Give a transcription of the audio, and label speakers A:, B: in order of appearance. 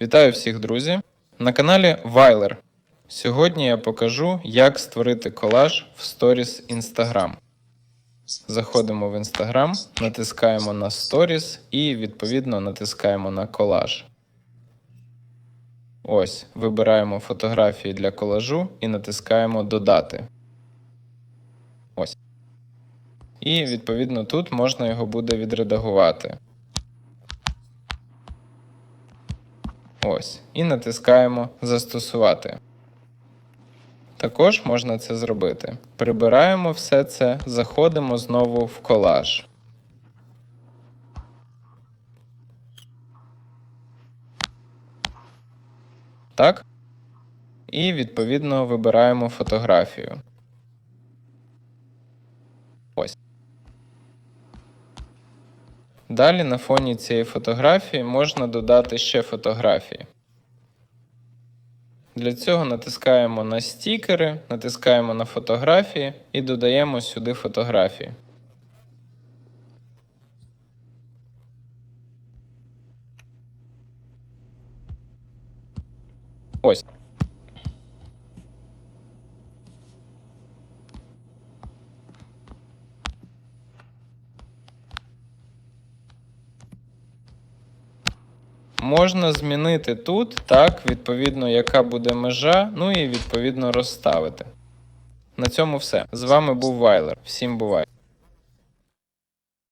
A: Вітаю всіх, друзі! На каналі Вайлер. Сьогодні я покажу, як створити колаж в сторіс Instagram. Заходимо в Instagram, натискаємо на Stories і відповідно натискаємо на колаж. Ось, вибираємо фотографії для колажу і натискаємо Додати. Ось. І відповідно тут можна його буде відредагувати. Ось. І натискаємо Застосувати. Також можна це зробити. Прибираємо все це, заходимо знову в колаж. Так. І відповідно вибираємо фотографію. Ось. Далі на фоні цієї фотографії можна додати ще фотографії. Для цього натискаємо на стікери, натискаємо на фотографії і додаємо сюди фотографії. Ось. Можна змінити тут, так, відповідно, яка буде межа, ну і відповідно розставити. На цьому все. З вами був Вайлер. Всім бувай!